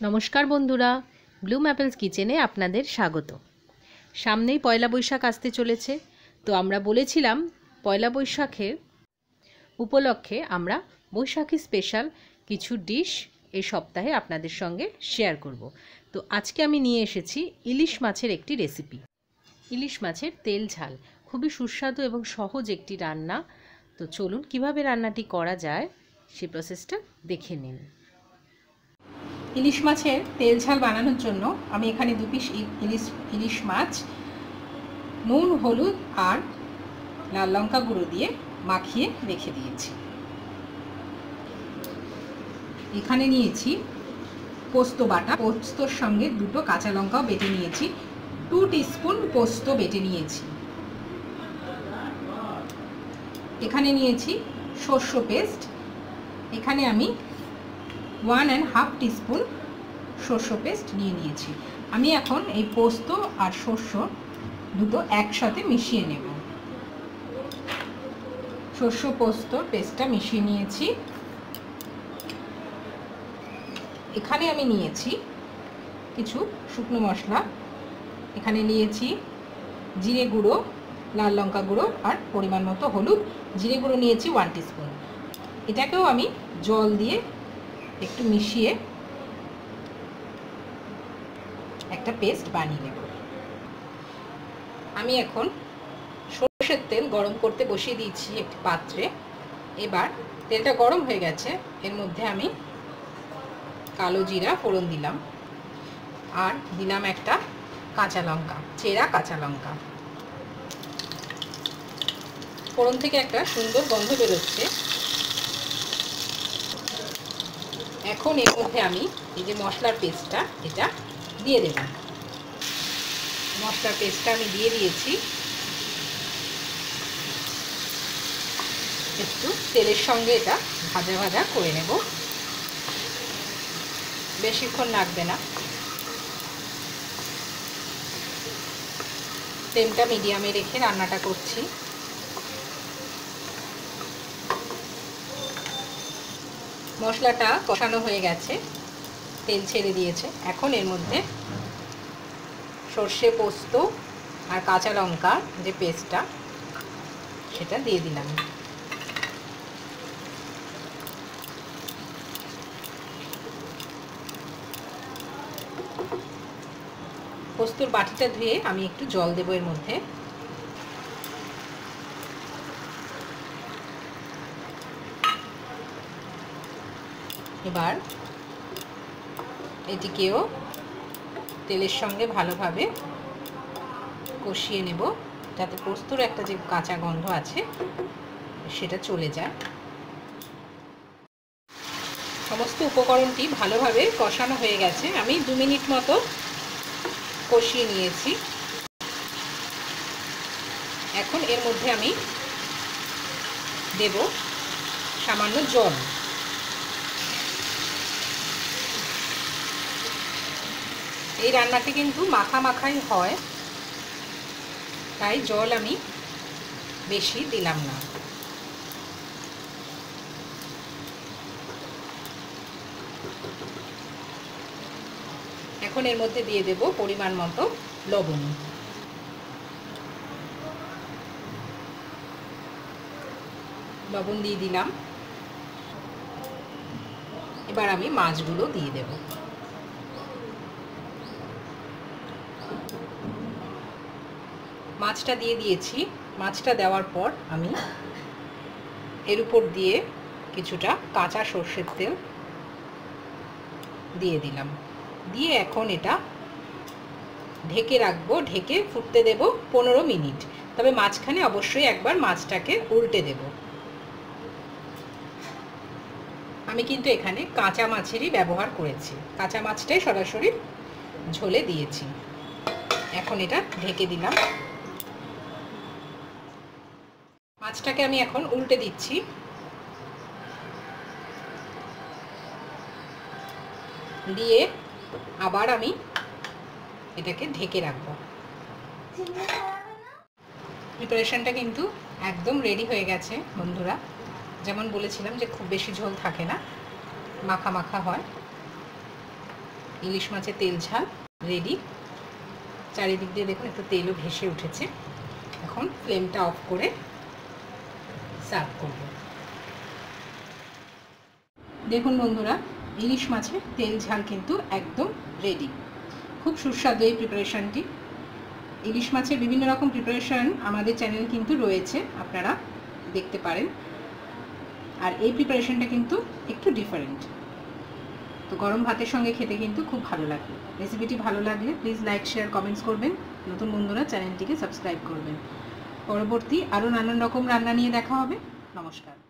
নমস্কার বন্ধুরা Bloom apples কিচেনে আপনাদের স্বাগত। সামনেই পয়লা বৈশাখ আসতে চলেছে, তো আমরা বলেছিলাম পয়লা বৈশাখের উপলক্ষে আমরা বৈশাখী স্পেশাল কিছু ডিশ এই সপ্তাহে আপনাদের সঙ্গে শেয়ার করব। তো আজকে আমি নিয়ে এসেছি ইলিশ মাছের একটি রেসিপি ইলিশ মাছের তেল ঝাল, খুবই সুস্বাদু এবং সহজ একটি রান্না। তো চলুন কীভাবে রান্নাটি করা যায়, সে প্রসেসটা দেখে নিন ইলিশ মাছের তেল ঝাল বানানোর জন্য আমি এখানে দু পিস ইলিশ ইলিশ মাছ, নুন, হলুদ আর লাল লঙ্কা গুঁড়ো দিয়ে মাখিয়ে রেখে দিয়েছি। এখানে নিয়েছি পোস্ত বাটা। পোস্তর সঙ্গে দুটো কাঁচা লঙ্কাও বেটে নিয়েছি। টু টিস্পুন পোস্ত বেটে নিয়েছি। এখানে নিয়েছি শস্য পেস্ট। এখানে আমি ওয়ান অ্যান্ড হাফ টিস্পুন শস্য পেস্ট নিয়ে নিয়েছি। আমি এখন এই পোস্ত আর শস্য দুটো একসাথে মিশিয়ে নেব। শস্য পোস্ত পেস্টটা মিশিয়ে নিয়েছি। এখানে আমি নিয়েছি কিছু শুকনো মশলা। এখানে নিয়েছি জিরে গুঁড়ো, লাল লঙ্কা গুঁড়ো আর পরিমাণ মতো হলুদ। জিরে গুঁড়ো নিয়েছি ওয়ান টিস্পুন এটাকেও আমি জল দিয়ে একটু মিশিয়ে একটা পেস্ট বানিয়ে নেব। আমি এখন সর্ষের তেল গরম করতে বসিয়ে দিয়েছি একটি পাত্রে। এবার তেলটা গরম হয়ে গেছে, এর মধ্যে আমি কালো জিরা ফোড়ন দিলাম আর দিলাম একটা কাঁচা লঙ্কা, চেরা কাঁচা লঙ্কা। ফোড়ন থেকে একটা সুন্দর গন্ধ বেরোচ্ছে। এখন এর মধ্যে আমি এই যে মশলার পেস্টটা, এটা দিয়ে দেব। মশলার পেস্টটা আমি দিয়ে দিয়েছি। একটু তেলের সঙ্গে এটা ভাজা ভাজা করে নেব। বেশিক্ষণ লাগবে না। ফ্লেমটা মিডিয়ামে রেখে রান্নাটা করছি। মশলাটা কষানো হয়ে গেছে। তেল ছেড়ে দিয়েছে। এখন এর মধ্যে সর্ষে পোস্ত আর কাঁচা লঙ্কা যে পেস্টটা, সেটা দিয়ে দিলাম। পোস্তর বাটিটা ধুয়ে আমি একটু জল দেবো এর মধ্যে। এবার এটিকেও তেলের সঙ্গে ভালোভাবে কষিয়ে নেব, যাতে পোস্তর একটা যে কাঁচা গন্ধ আছে, সেটা চলে যায়। সমস্ত উপকরণটি ভালোভাবে কষানো হয়ে গেছে। আমি দু মিনিট মতো কষিয়ে নিয়েছি। এখন এর মধ্যে আমি দেব সামান্য জল। এই রান্নাটি কিন্তু মাখা মাখাই হয়। তাই জল আমি বেশি দিলাম না। এখন এর মধ্যে দিয়ে দেব পরিমাণ মতো লবণ। লবণ দিয়ে দিলাম। এবার আমি মাছগুলো দিয়ে দেবো। মাছটা দিয়ে দিয়েছি। মাছটা দেওয়ার পর আমি এর উপর দিয়ে কিছুটা কাঁচা সর্ষের তেল দিয়ে দিলাম। দিয়ে এখন এটা ঢেকে রাখব। ঢেকে ফুটতে দেব পনেরো মিনিট। তবে মাঝখানে অবশ্যই একবার মাছটাকে উল্টে দেব। আমি কিন্তু এখানে কাঁচা মাছেরই ব্যবহার করেছি। কাঁচা মাছটাই সরাসরি ঝোলে দিয়েছি। এখন এটা ঢেকে দিলাম। মাছটাকে আমি এখন উল্টে দিচ্ছি। দিয়ে আবার আমি এটাকে ঢেকে রাখব। প্রিপারেশনটা কিন্তু একদম রেডি হয়ে গেছে, বন্ধুরা। যেমন বলেছিলাম যে খুব বেশি ঝোল থাকে না, মাখা মাখা হয়। ইলিশ মাছের তেল ঝাল রেডি চারিদিক দিয়ে দেখুন একটু তেলও ভেসে উঠেছে। এখন ফ্লেমটা অফ করে সার্ভ করব। দেখুন বন্ধুরা, ইলিশ মাছের তেল ঝাল কিন্তু একদম রেডি খুব সুস্বাদু এই প্রিপারেশনটি ইলিশ মাছের বিভিন্ন রকম প্রিপারেশন আমাদের চ্যানেল কিন্তু রয়েছে, আপনারা দেখতে পারেন। আর এই প্রিপারেশনটা কিন্তু একটু ডিফারেন্ট তো গরম ভাতের সঙ্গে খেতে কিন্তু খুব ভালো লাগে। রেসিপিটি ভালো লাগলে প্লিজ লাইক শেয়ার কমেন্টস করবেন। নতুন বন্ধুরা চ্যানেলটিকে সাবস্ক্রাইব করবেন। পরবর্তী আরও নানান রকম রান্না নিয়ে দেখা হবে। নমস্কার।